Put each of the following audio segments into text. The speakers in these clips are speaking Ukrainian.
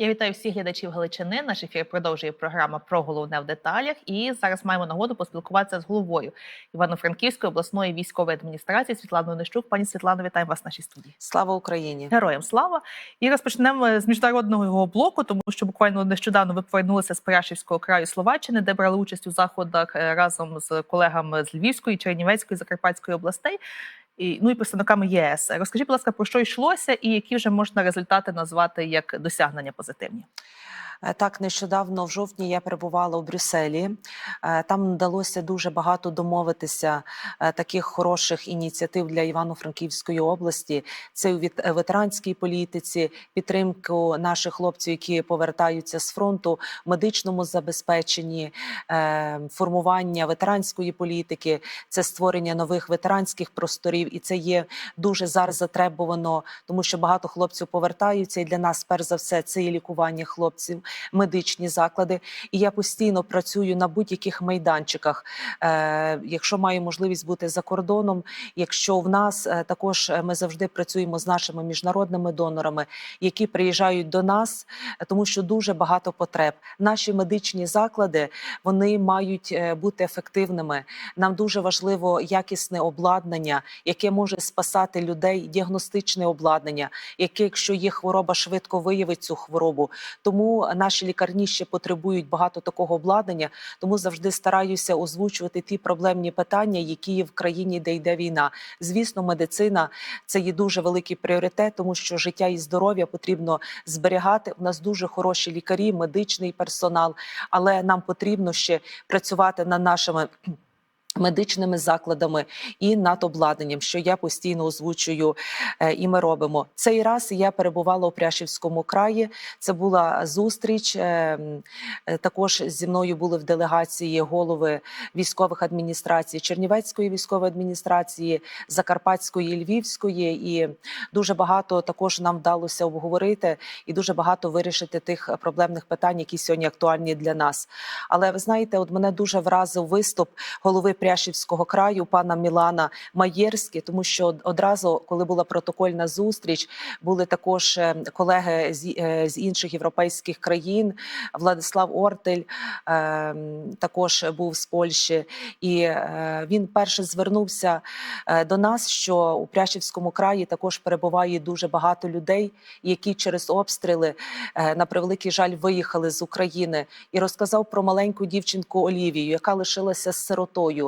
Я вітаю всіх глядачів Галичини. Наш ефір продовжує програма про головне в деталях. І зараз маємо нагоду поспілкуватися з головою Івано-Франківської обласної військової адміністрації Світланою Нещук. Пані Світлано, вітаємо вас в нашій студії. Слава Україні! Героям слава! І розпочнемо з міжнародного його блоку, тому що буквально нещодавно ви повернулися з Перашівського краю Словаччини, де брали участь у заходах е, разом з колегами з Львівської, Чернівецької, Закарпатської областей. І, ну і представниками ЄС. Розкажіть, будь ласка, про що йшлося, і які вже можна результати назвати як досягнення позитивні? Е, Так, нещодавно в жовтні я перебувала у Брюсселі. Е, Там вдалося дуже багато домовитися е, таких хороших ініціатив для Івано-Франківської області. Це у ветеранській політиці, підтримку наших хлопців, які повертаються з фронту, медичному забезпеченні, формування ветеранської політики, це створення нових ветеранських просторів, і це є дуже зараз затребувано, тому що багато хлопців повертаються. І для нас, перш за все, це є лікування хлопців, медичні заклади. І я постійно працюю на будь-яких майданчиках. Е, якщо маю можливість бути за кордоном, якщо в нас е, також е, ми завжди працюємо з нашими міжнародними донорами, які приїжджають до нас, тому що дуже багато потреб. Наші медичні заклади вони мають е, бути ефективними. Нам дуже важливо якісне обладнання, яке може спасати людей, діагностичне обладнання, яке, якщо є хвороба, швидко виявить цю хворобу. Тому наші лікарні ще потребують багато такого обладнання. Тому завжди стараюся озвучувати ті проблемні питання, які є в країні, де йде війна. Звісно, медицина це є дуже великий пріоритет, тому що життя і здоров'я потрібно зберігати. У нас дуже хороші лікарі, медичний персонал, але нам потрібно ще працювати над нашими. Медичними закладами і над обладнанням, що я постійно озвучую, е, і ми робимо цей раз. Я перебувала у Пряшівському краї. Це була зустріч. е, е, Також зі мною були в делегації голови військових адміністрацій Чернівецької військової адміністрації, Закарпатської, Львівської, і дуже багато також нам вдалося обговорити і дуже багато вирішити тих проблемних питань, які сьогодні актуальні для нас. Але ви знаєте, от мене дуже вразив виступ голови Пряшівського краю, пана Мілана Маєрське, тому що одразу, коли була протокольна зустріч, були також е, колеги з, е, з інших європейських країн. Владислав Ортель е, також був з Польщі, і він перше звернувся до нас, що у Пряшівському краї також перебуває дуже багато людей, які через обстріли на превеликий жаль виїхали з України, і розказав про маленьку дівчинку Олівію, яка лишилася з сиротою.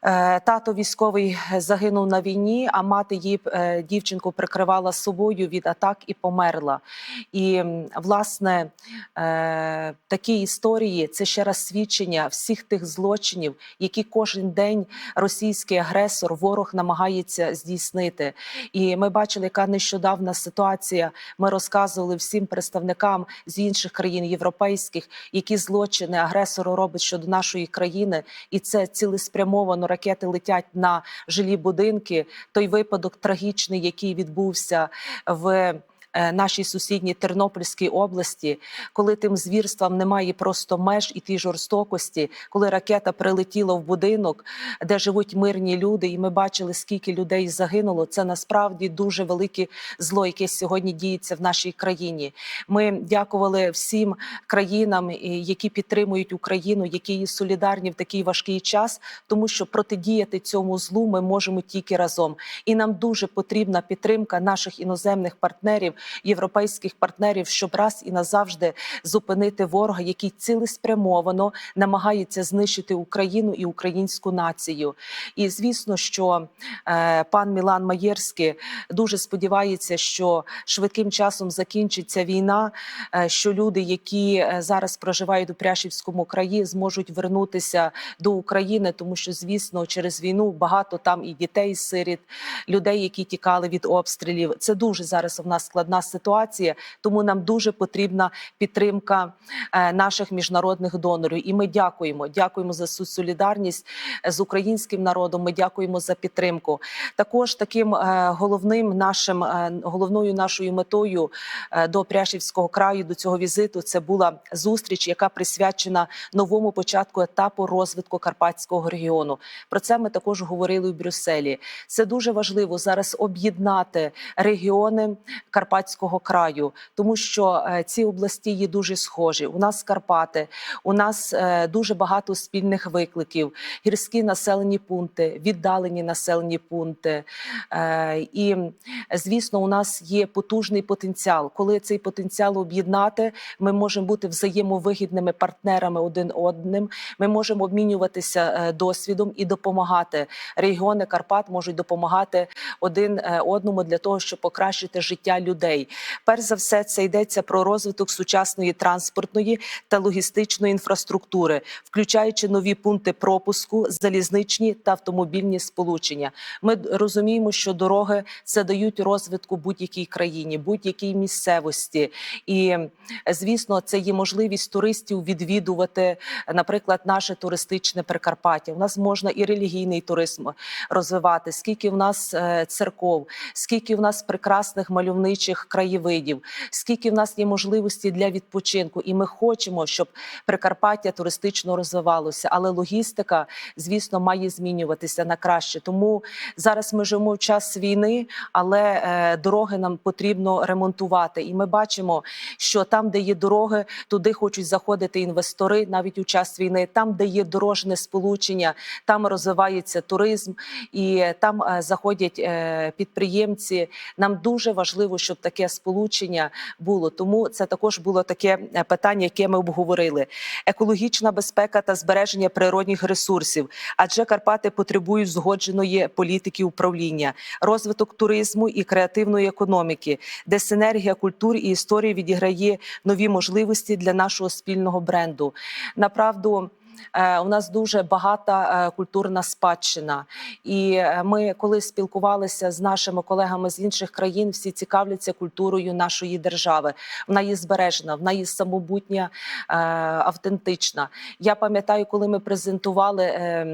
Тато військовий загинув на війні, а мати її е, дівчинку прикривала собою від атак і померла. І власне е, такі історії це ще раз свідчення всіх тих злочинів, які кожен день російський агресор, ворог намагається здійснити. І ми бачили, яка нещодавна ситуація. Ми розказували всім представникам з інших країн європейських, які злочини агресору робить щодо нашої країни, і це цілеспрямовано ракети летять на жилі будинки. Той випадок трагічний, який відбувся в. Е, Нашій сусідній Тернопільській області, коли тим звірствам немає просто меж і тій жорстокості, коли ракета прилетіла в будинок, де живуть мирні люди, і ми бачили, скільки людей загинуло. Це насправді дуже велике зло, яке сьогодні діється в нашій країні. Ми дякували всім країнам, які підтримують Україну, які є солідарні в такий важкий час, тому що протидіяти цьому злу ми можемо тільки разом. І нам дуже потрібна підтримка наших іноземних партнерів, європейських партнерів, щоб раз і назавжди зупинити ворога, який цілеспрямовано намагається знищити Україну і українську націю. І звісно, що е, пан Мілан Маєрський дуже сподівається, що швидким часом закінчиться війна, е, що люди, які е, зараз проживають у Пряшівському краї, зможуть вернутися до України, тому що, звісно, через війну багато там і дітей, сиріт, людей, які тікали від обстрілів. Це дуже зараз у нас складна ситуація, тому нам дуже потрібна підтримка е, наших міжнародних донорів. І ми дякуємо. Дякуємо за солідарність е, з українським народом. Ми дякуємо за підтримку. Також таким е, головним нашим головною нашою метою до Пряшівського краю до цього візиту це була зустріч, яка присвячена новому початку етапу розвитку карпатського регіону. Про це ми також говорили у Брюсселі. Це дуже важливо зараз об'єднати регіони Карпатського Прикарпатського краю, тому що е, ці області є дуже схожі. У нас Карпати, у нас е, дуже багато спільних викликів, гірські населені пункти, віддалені населені пункти. Е, І звісно, у нас є потужний потенціал. Коли цей потенціал об'єднати, ми можемо бути взаємовигідними партнерами один одним. Ми можемо обмінюватися досвідом і допомагати. Регіони Карпат можуть допомагати один одному для того, щоб покращити життя людей. Перш за все, це йдеться про розвиток сучасної транспортної та логістичної інфраструктури, включаючи нові пункти пропуску, залізничні та автомобільні сполучення. Ми розуміємо, що дороги це дають розвитку будь-якій країні, будь-якій місцевості, і звісно, це є можливість туристів відвідувати, наприклад, наше туристичне Прикарпаття. У нас можна і релігійний туризм розвивати. Скільки в нас е, церков, скільки в нас прекрасних мальовничих краєвидів, скільки в нас є можливості для відпочинку, і ми хочемо, щоб Прикарпаття туристично розвивалося. Але логістика, звісно, має змінюватися на краще. Тому зараз ми живемо в час війни, але е, дороги нам потрібно ремонтувати. І ми бачимо, що там, де є дороги, туди хочуть заходити інвестори навіть у час війни. Там, де є дорожне сполучення, там розвивається туризм і там е, заходять е, підприємці. Нам дуже важливо, щоб таке сполучення було. Тому це також було таке е, питання, яке ми обговорили: екологічна безпека та збереження природних ресурсів. Адже Карпати потребують згодженої політики управління, розвиток туризму і креативної економіки, де синергія культур і історії відіграє нові можливості для нашого спільного бренду. Направду. Е, У нас дуже багата е, культурна спадщина, і е, ми, коли спілкувалися з нашими колегами з інших країн, всі цікавляться культурою нашої держави. Вона є збережена, вона є самобутня, автентична. Я пам'ятаю, коли ми презентували е,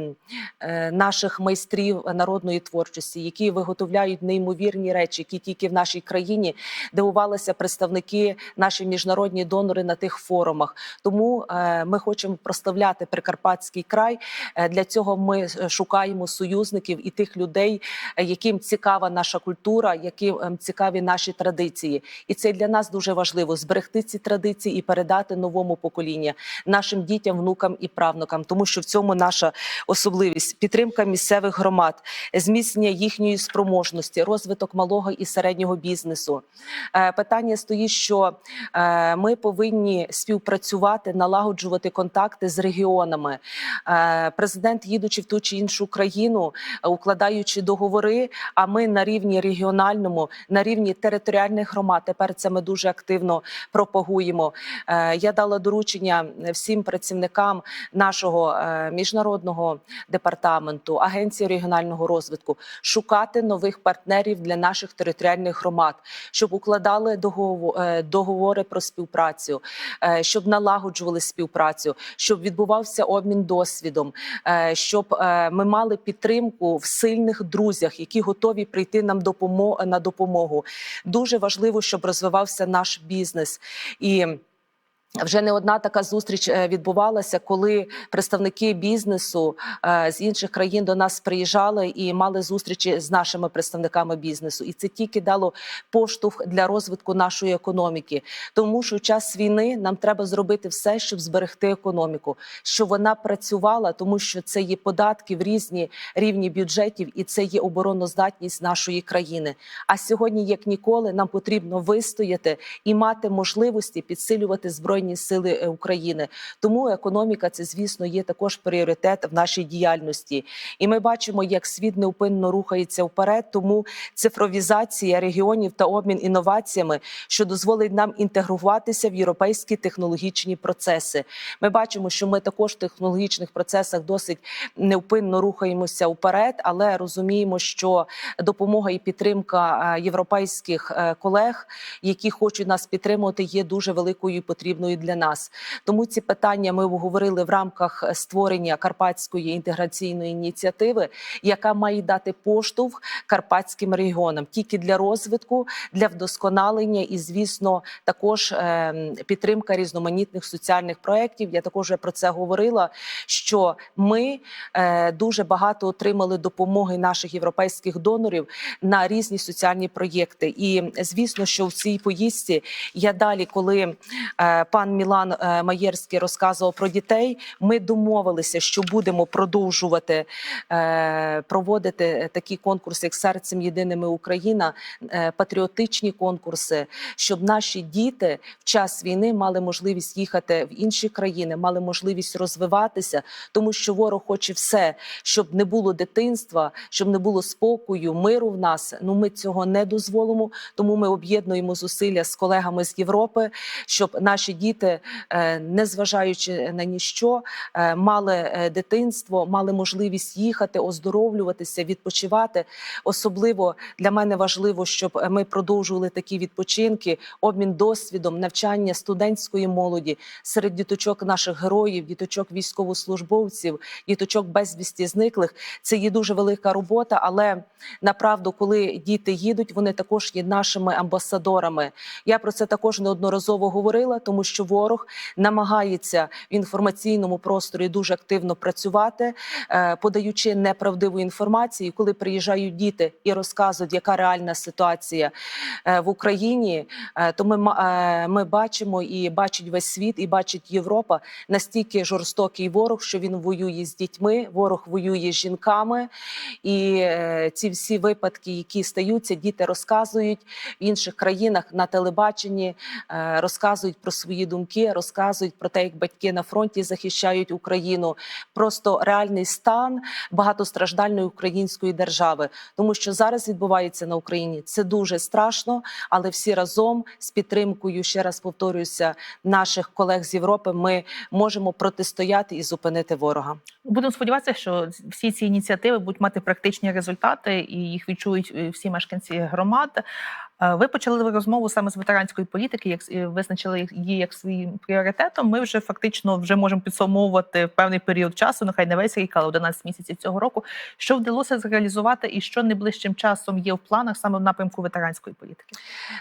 е, наших майстрів народної творчості, які виготовляють неймовірні речі, які тільки в нашій країні дивувалися представники, наші міжнародні донори на тих форумах. Тому ми хочемо прославляти Прикарпатський край. Е, Для цього ми е, шукаємо союзників і тих людей, е, яким цікава наша культура, яким ем, цікаві наші традиції. І це для нас дуже важливо зберегти ці традиції і передати новому поколінню, нашим дітям, внукам і правнукам, тому що в цьому наша особливість підтримка місцевих громад, зміцнення їхньої спроможності, розвиток малого і середнього бізнесу. Питання стоїть, що ми повинні співпрацювати, налагоджувати контакти з регіонами. Е, Президент, їдучи в ту чи іншу країну, е, укладаючи договори. А ми на рівні регіональному, на рівні територіальних громад, тепер це ми дуже активно пропагуємо. Е, Я дала доручення всім працівникам нашого міжнародного департаменту, агенції регіонального розвитку шукати нових партнерів для наших територіальних громад, щоб укладали догово- договори про співпрацю, щоб налагоджували співпрацю, щоб відбувався обмін досвідом, е, щоб е, ми мали підтримку в сильних друзях, які готові прийти нам на допомогу. Дуже важливо, щоб розвивався наш бізнес і. Вже не одна така зустріч е, відбувалася, коли представники бізнесу е, з інших країн до нас приїжджали і мали зустрічі з нашими представниками бізнесу, і це тільки дало поштовх для розвитку нашої економіки. Тому що в час війни нам треба зробити все, щоб зберегти економіку, щоб вона працювала, тому що це є податки в різні рівні бюджетів, і це є обороноздатність нашої країни. А сьогодні, як ніколи, нам потрібно вистояти і мати можливості підсилювати збройні сили е, України. Тому економіка це, звісно, є також пріоритет в нашій діяльності. І ми бачимо, як світ неупинно рухається вперед. Тому цифровізація регіонів та обмін інноваціями, що дозволить нам інтегруватися в європейські технологічні процеси. Ми бачимо, що ми також в технологічних процесах досить невпинно рухаємося вперед, але розуміємо, що допомога і підтримка е, європейських е, колег, які хочуть нас підтримувати, є дуже великою і потрібною існують для нас. Тому ці питання ми обговорили в рамках створення карпатської інтеграційної ініціативи, яка має дати поштовх карпатським регіонам тільки для розвитку, для вдосконалення і, звісно, також е, підтримка різноманітних соціальних проєктів. Я також про це говорила. Що ми е, дуже багато отримали допомоги наших європейських донорів на різні соціальні проєкти. І звісно, що в цій поїздці я далі, коли е, пан Мілан е, Маєрський розказував про дітей, ми домовилися, що будемо продовжувати е, проводити такі конкурси, як серцем єдиними Україна, е, патріотичні конкурси, щоб наші діти в час війни мали можливість їхати в інші країни, мали можливість розвиватися, тому що ворог хоче все, щоб не було дитинства, щоб не було спокою, миру в нас. Ну ми цього не дозволимо. Тому ми об'єднуємо зусилля з колегами з Європи, щоб наші діти, е, не зважаючи на ніщо, е, мали е, дитинство, мали можливість їхати, оздоровлюватися, відпочивати. Особливо для мене важливо, щоб ми продовжували такі відпочинки, обмін досвідом, навчання студентської молоді серед діточок наших героїв, діточок військовослужбовців, діточок безвісті зниклих. Це є дуже велика робота, але направду, коли діти їдуть, вони також є нашими амбасадорами. Я про це також неодноразово говорила, тому що ворог намагається в інформаційному просторі дуже активно працювати, е, подаючи неправдиву інформацію. Коли приїжджають діти і розказують, яка реальна ситуація е, в Україні, е, то ми, ми бачимо і бачить весь світ, і бачить Європа. Настільки жорстокий ворог, що він воює з дітьми, ворог воює з жінками, і ці всі випадки, які стаються, діти розказують. В інших країнах на телебаченні, розказують про свої думки, розказують про те, як батьки на фронті захищають Україну. Просто реальний стан багатостраждальної української держави, тому що зараз відбувається на Україні. Це дуже страшно, але всі разом з підтримкою, ще раз повторююся, наших колег з Європи, ми можемо протистояти і зупинити ворога. Будемо сподіватися, що всі ці ініціативи будуть мати практичні результати і їх відчують е, всі мешканці громад. Е, Ви почали розмову саме з ветеранської політики, як визначили її як своїм пріоритетом. Ми вже фактично вже можемо підсумовувати певний період часу, нехай не весь рік, але 11 місяців цього року. Що вдалося зреалізувати, і що найближчим часом є в планах саме в напрямку ветеранської політики?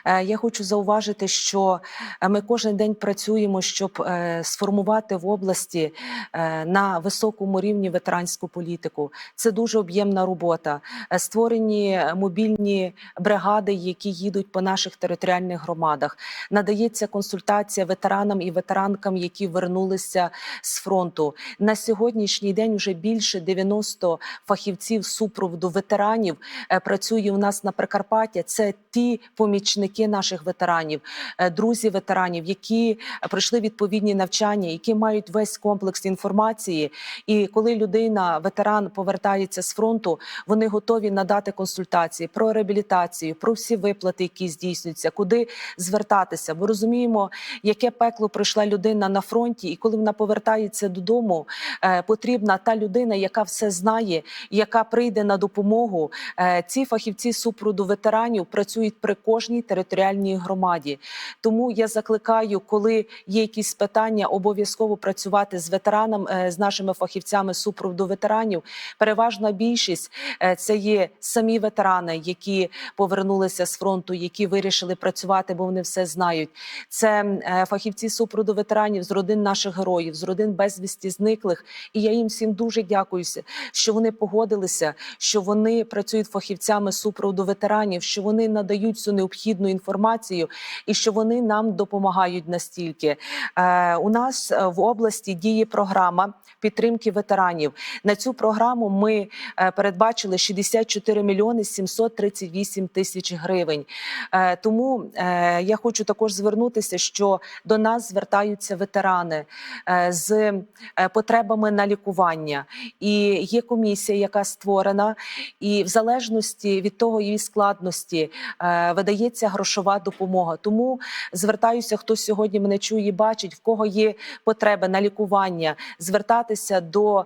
Е, Я хочу зауважити, що е, ми кожен день працюємо, щоб сформувати в області на високому рівні ветеранську політику. Це дуже об'ємна робота. Створені мобільні бригади, які їдуть по наших територіальних громадах. Надається консультація ветеранам і ветеранкам, які вернулися з фронту. На сьогоднішній день вже більше 90 фахівців супроводу ветеранів е, працює у нас на Прикарпатті. Це ті помічники наших ветеранів, е, друзі ветеранів, які пройшли відповідні навчання, які мають весь комплекс інформації. І коли людина, ветеран, повертається з фронту, вони готові надати консультації про реабілітацію, про всі виплати, які здійснюються, куди звертатися. Бо розуміємо, яке пекло пройшла людина на фронті, і коли вона повертається додому, е, потрібна та людина, яка все знає, яка прийде на допомогу. Е, Ці фахівці супроводу ветеранів працюють при кожній територіальній громаді. Тому я закликаю, коли є якісь питання, обов'язково працювати з ветераном, е, з нашими фахівцями супроводу ветеранів. Переважна більшість це є самі ветерани, які повернулися з фронту, які вирішили працювати, бо вони все знають. Це е, фахівці супроводу ветеранів з родин наших героїв, з родин безвісті зниклих. І я їм всім дуже дякую, що вони погодилися, що вони працюють фахівцями супроводу ветеранів, що вони надають цю необхідну інформацію і що вони нам допомагають настільки. Е, у нас е, в області діє програма підтримки ветеранів. На цю програму ми е, передбачили 64 мільйони 738 тисяч гривень. Е, Тому е, я хочу також звернутися, що до нас звертаються ветерани е, з потребами на лікування, і є комісія, яка створена, і в залежності від того її складності видається грошова допомога. Тому звертаюся, хто сьогодні мене чує, бачить, в кого є потреби на лікування, звертатися до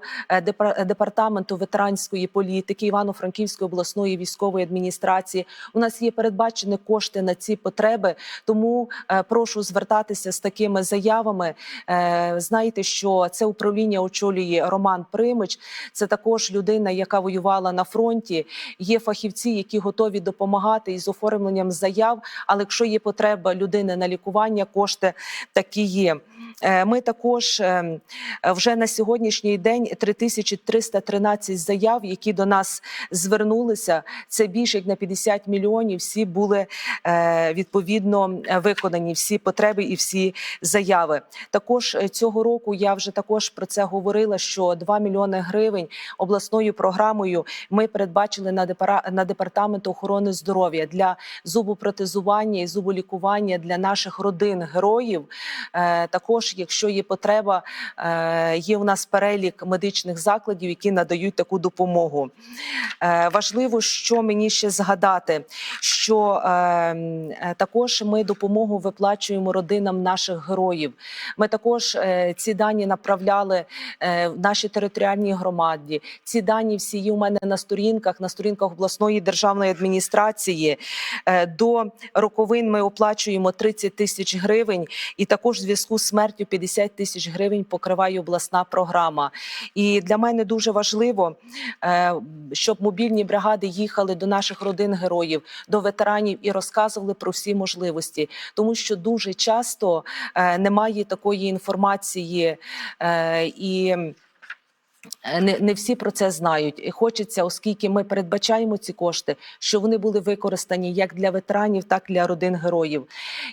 департаменту ветеранської політики Івано-Франківської обласної військової адміністрації. У нас є передбачені передбачені кошти на ці потреби. Тому е, прошу звертатися з такими заявами. Е, Знаєте, що це управління очолює Роман Примич. Це також людина, яка воювала на фронті. Є фахівці, які готові допомагати із оформленням заяв. Але якщо є потреба людини на лікування, кошти такі є. Е, Ми також е, вже на сьогоднішній день 3313 заяв, які до нас звернулися. Це більше як на 50 мільйонів. Всі були е, відповідно е, виконані всі потреби і всі заяви. Також цього року я вже також про це говорила. Що 2 мільйони гривень обласною програмою ми передбачили на на департамент охорони здоров'я для зубопротезування і зуболікування для наших родин героїв. Е, Також, якщо є потреба, е, є у нас перелік медичних закладів, які надають таку допомогу. Е, Важливо, що мені ще згадати, що е, також ми допомогу виплачуємо родинам наших героїв. Ми також ці дані направляли в наші територіальні громаді. Ці дані всі є у мене на сторінках, на сторінках обласної державної адміністрації. До роковин ми оплачуємо 30 тисяч гривень, і також в зв'язку з смертю 50 тисяч гривень покриває обласна програма. І для мене дуже важливо, е, щоб мобільні бригади їхали до наших родин героїв, до ветеранів і розказували про всі можливості, тому що дуже часто е, немає такої інформації е, і. Е, Не, не всі про це знають, і хочеться, оскільки ми передбачаємо ці кошти, що вони були використані як для ветеранів, так і для родин героїв.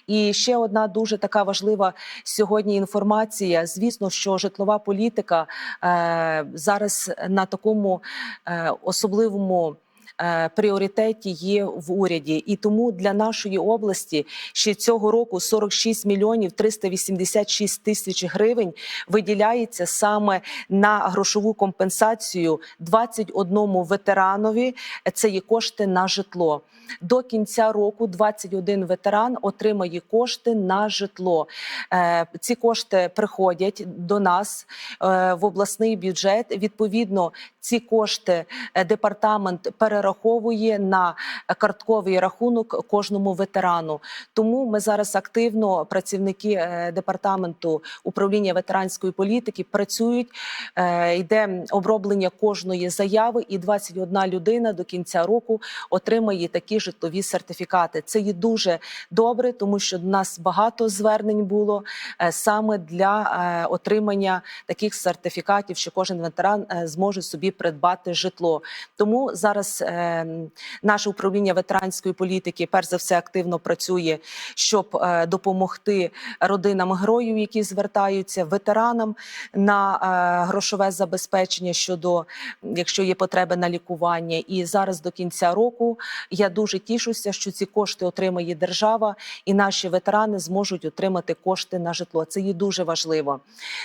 І ще одна дуже така важлива сьогодні інформація. Звісно, що житлова політика е, зараз на такому е, особливому. Е, Пріоритеті є в уряді, і тому для нашої області ще цього року 46 мільйонів 386 тисяч гривень виділяється саме на грошову компенсацію 21 ветеранові. Це є кошти на житло. До кінця року 21 ветеран отримає кошти на житло. Е, Ці кошти приходять до нас е, в обласний бюджет. Відповідно, ці кошти департамент перераховує на картковий рахунок кожному ветерану. Тому ми зараз активно працівники е, департаменту управління ветеранської політики працюють. Е, Йде оброблення кожної заяви, і 21 людина до кінця року отримає такі житлові сертифікати. Це є дуже добре, тому що до нас багато звернень було е, саме для отримання таких сертифікатів, що кожен ветеран зможе собі придбати житло. Тому зараз наше управління ветеранської політики перш за все активно працює, щоб е, допомогти родинам героїв, які звертаються, ветеранам на е, грошове забезпечення щодо якщо є потреби на лікування. І зараз до кінця року я дуже тішуся, що ці кошти отримає держава, і наші ветерани зможуть отримати кошти на житло. Це є дуже важливо.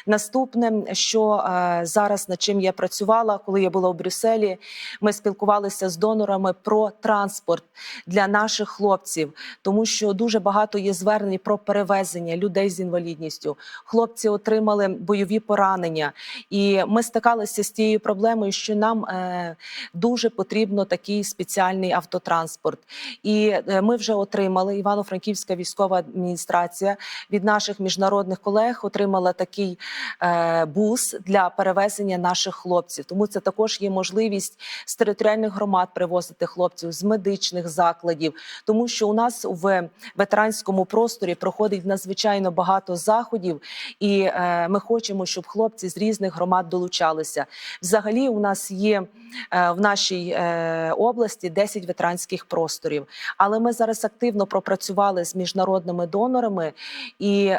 Наступне, що е, зараз над чим я працювала, коли я була у Брюсселі, ми спілкувалися з донорами про транспорт для наших хлопців, тому що дуже багато є звернень про перевезення людей з інвалідністю. Хлопці отримали бойові поранення, і ми стикалися з тією проблемою, що нам е, дуже потрібно такий спеціальний автотранспорт. І е, ми вже отримали Івано-Франківська військова адміністрація від наших міжнародних колег отримала такий е, бус для перевезення наших хлопців. Тому це також є можливість з територіальних громад привозити хлопців з медичних закладів, тому що у нас в ветеранському просторі проходить надзвичайно багато заходів, і е, ми хочемо, щоб хлопці з різних громад долучалися. Взагалі, у нас є е, в нашій е, області 10 ветеранських просторів. Але ми зараз активно пропрацювали з міжнародними донорами і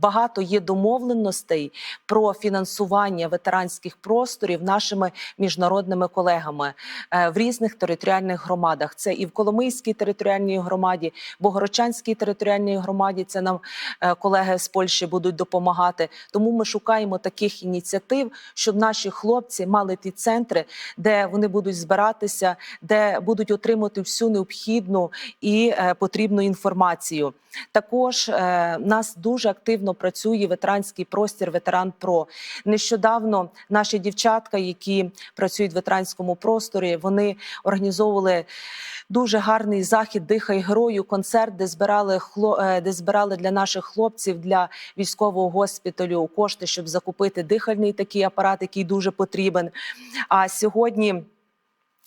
багато є домовленостей про фінансування ветеранських просторів нашими міжнародними колегами е, в різних територіальних громадах. Це і в Коломийській територіальній громаді, Богородчанській територіальній громаді. Це нам е, колеги з Польщі будуть допомагати. Тому ми шукаємо таких ініціатив, щоб наші хлопці мали ті центри, де вони будуть збиратися, де будуть отримати всю необхідну і е, потрібну інформацію. Також нас дуже активно активно працює ветеранський простір Ветеран Про. Нещодавно наші дівчатка, які працюють в ветеранському просторі, вони організовували дуже гарний захід Дихай герою, концерт, де збирали хло... е, де збирали для наших хлопців для військового госпіталю кошти, щоб закупити дихальний такий апарат, який дуже потрібен. А сьогодні.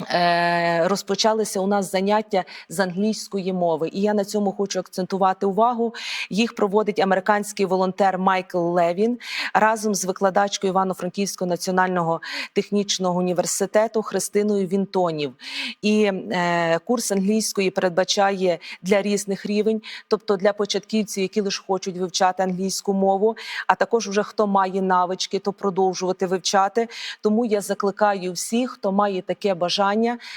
Е, Розпочалися у нас заняття з англійської мови, і я на цьому хочу акцентувати увагу. Їх проводить американський волонтер Майкл Левін разом з викладачкою Івано-Франківського національного технічного університету Христиною Вінтонів. І е, курс англійської передбачає для різних рівень, тобто для початківців, які лише хочуть вивчати англійську мову, а також вже хто має навички, то продовжувати вивчати. Тому я закликаю всіх, хто має таке бажання,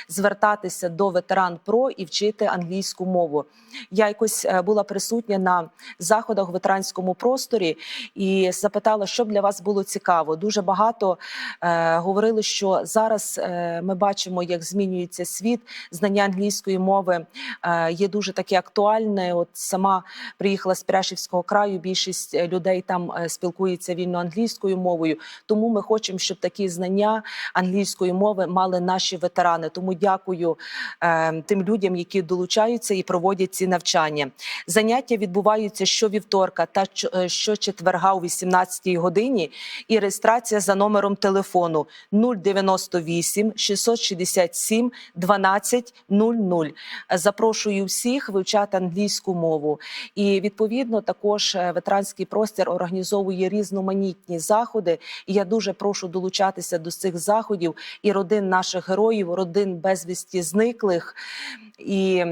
звертатися до ветеран ПРО і вчити англійську мову. Я якось е, була присутня на заходах в ветеранському просторі і запитала, що б для вас було цікаво. Дуже багато е, говорили, що зараз е, ми бачимо, як змінюється світ. Знання англійської мови е, є дуже таке актуальне. От сама приїхала з Пряшівського краю. Більшість е, людей там е, спілкується вільно англійською мовою. Тому ми хочемо, щоб такі знання англійської мови мали наші ветерани. Тому дякую е, тим людям, які долучаються і проводять ці навчання. Заняття відбуваються щовівторка та е, щочетверга о 18 годині. І реєстрація за номером телефону 098 667 1200. Запрошую всіх вивчати англійську мову. І відповідно також е, ветеранський простір організовує різноманітні заходи. І я дуже прошу долучатися до цих заходів і родин наших героїв, родин безвісті зниклих і.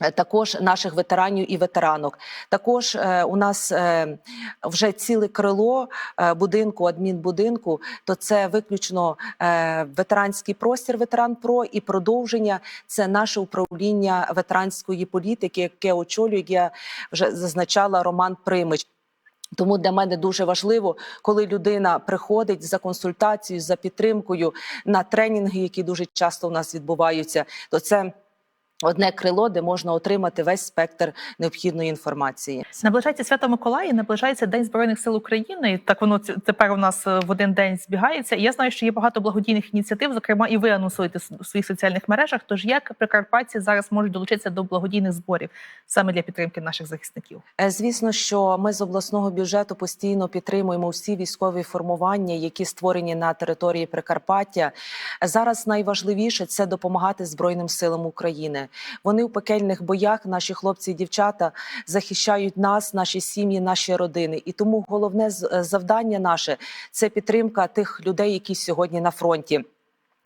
е, Також наших ветеранів і ветеранок. Також е, у нас е, вже ціле крило будинку, адмінбудинку. То це виключно ветеранський простір ветеран ПРО і продовження це наше управління ветеранської політики, яке очолює, як я вже зазначала Роман Примич. Тому для мене дуже важливо, коли людина приходить за консультацією, за підтримкою на тренінги, які дуже часто у нас відбуваються, то це одне крило, де можна отримати весь спектр необхідної інформації. Наближається свято Миколая, наближається День Збройних сил України. Так воно тепер у нас е, в один день збігається. І я знаю, що є багато благодійних ініціатив. Зокрема, і ви анонсуєте у своїх соціальних мережах. Тож як прикарпатці зараз можуть долучитися до благодійних зборів саме для підтримки наших захисників? Е, Звісно, що ми з обласного бюджету постійно підтримуємо всі військові формування, які створені на території Прикарпаття. Зараз найважливіше це допомагати Збройним силам України. Вони у пекельних боях, наші хлопці і дівчата захищають нас, наші сім'ї, наші родини. І тому головне е, завдання наше це підтримка тих людей, які сьогодні на фронті.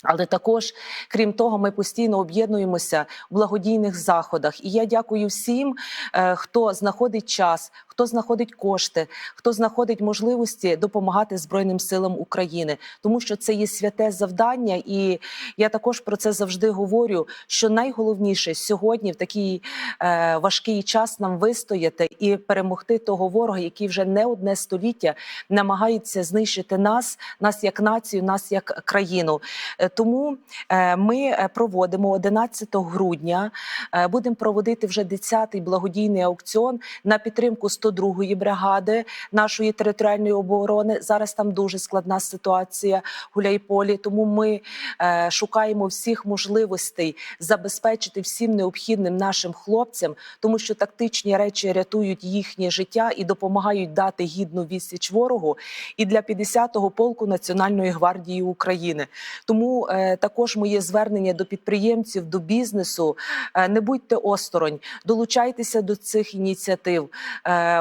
Але також, крім того, ми постійно об'єднуємося в благодійних заходах. І я дякую всім, е, хто знаходить час, хто знаходить кошти, хто знаходить можливості допомагати Збройним силам України, тому що це є святе завдання, і я також про це завжди говорю. Що найголовніше сьогодні в такий е, важкий час нам вистояти і перемогти того ворога, який вже не одне століття намагається знищити нас, нас як націю, нас як країну. Е, Тому е, ми е, проводимо 11 грудня. е, Будемо проводити вже 10-й благодійний аукціон на підтримку 102-ї бригади нашої територіальної оборони. Зараз там дуже складна ситуація Гуляйполі. Тому ми е, шукаємо всіх можливостей забезпечити всім необхідним нашим хлопцям, тому що тактичні речі рятують їхнє життя і допомагають дати гідну відсіч ворогу. І для 50-го полку Національної гвардії України. Тому е, також моє звернення до підприємців, до бізнесу. Е, не будьте осторонь, долучайтеся до цих ініціатив.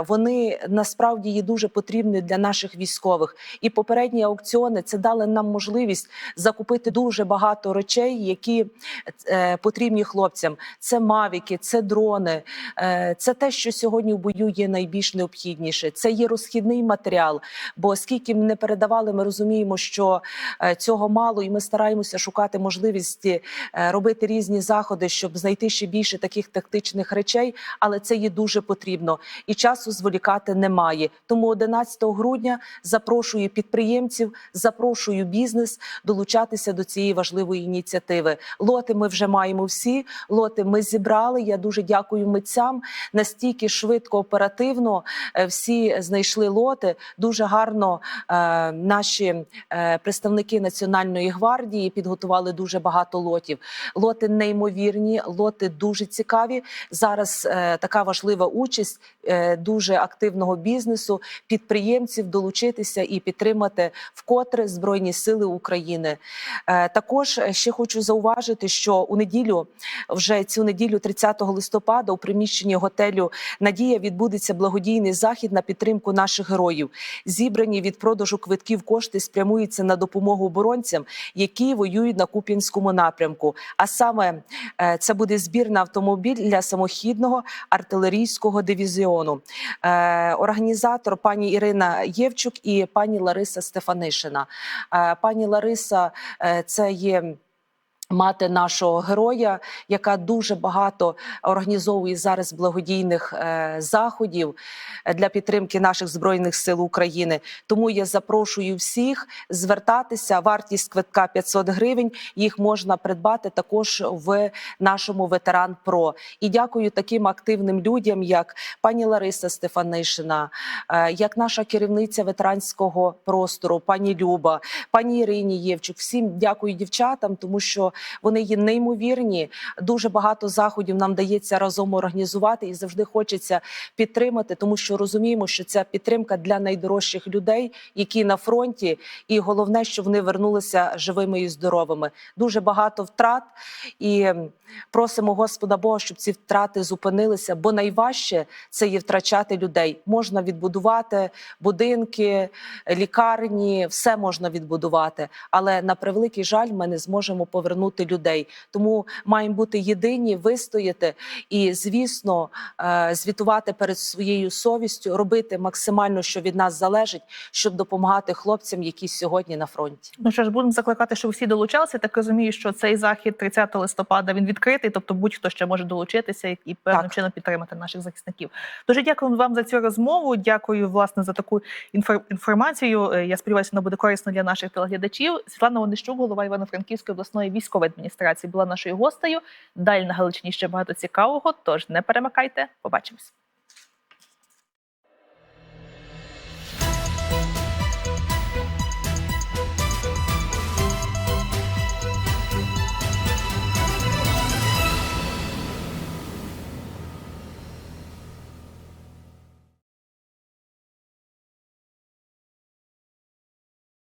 Вони насправді є дуже потрібні для наших військових. І попередні аукціони це дали нам можливість закупити дуже багато речей, які е, потрібні хлопцям. Це мавіки, це дрони, е, це те, що сьогодні в бою є найбільш необхідніше. Це є розхідний матеріал. Бо скільки б не передавали, ми розуміємо, що е, цього мало, і ми стараємося шукати можливості робити різні заходи, щоб знайти ще більше таких тактичних речей, але це є дуже потрібно. І часом часу зволікати немає. Тому 11 грудня запрошую підприємців, запрошую бізнес долучатися до цієї важливої ініціативи. Лоти ми вже маємо всі. Лоти ми зібрали. Я дуже дякую митцям. Настільки швидко, оперативно е, всі знайшли лоти. Дуже гарно е, наші е, представники національної гвардії підготували дуже багато лотів. Лоти неймовірні, лоти дуже цікаві. Зараз е, така важлива участь е, дуже активного бізнесу, підприємців долучитися і підтримати вкотре Збройні Сили України. Е, також ще хочу зауважити, що у неділю, вже цю неділю, 30 листопада, у приміщенні готелю Надія відбудеться благодійний захід на підтримку наших героїв. Зібрані від продажу квитків кошти спрямуються на допомогу оборонцям, які воюють на Куп'янському напрямку. А саме е, це буде збір на автомобіль для самохідного артилерійського дивізіону. Е, Організатор пані Ірина Євчук і пані Лариса Стефанишина. Е, Пані Лариса, е, це є. Мати нашого героя, яка дуже багато організовує зараз благодійних е, заходів е, для підтримки наших збройних сил України. Тому я запрошую всіх звертатися. Вартість квитка 500 гривень. Їх можна придбати також в нашому ветеран Про. І дякую таким активним людям, як пані Лариса Стефанишина, е, як наша керівниця ветеранського простору, пані Люба, пані Ірині Євчук. Всім дякую дівчатам, тому що вони є неймовірні. Дуже багато заходів нам дається разом організувати, і завжди хочеться підтримати, тому що розуміємо, що ця підтримка для найдорожчих людей, які на фронті, і головне, що вони вернулися живими і здоровими. Дуже багато втрат і просимо Господа Бога, щоб ці втрати зупинилися, бо найважче це є втрачати людей. Можна відбудувати будинки, лікарні, все можна відбудувати, але на превеликий жаль, ми не зможемо повернути людей. Тому маємо бути єдині, вистояти і, звісно, е, звітувати перед своєю совістю, робити максимально, що від нас залежить, щоб допомагати хлопцям, які сьогодні на фронті. Ну що ж, будемо закликати, щоб всі долучалися. Так розумію, що цей захід 30 листопада він відкритий, тобто будь-хто ще може долучитися і- певним Так. чином підтримати наших захисників. Дуже дякую вам за цю розмову. Дякую власне за таку інфор- інформацію. Е, Я сподіваюся, вона буде корисно для наших телеглядачів. Світлана Онищук, голова Івано-Франківської обласної військової адміністрації, була нашою гостею. Далі на Галичині ще багато цікавого. Тож не перемикайте. Побачимось.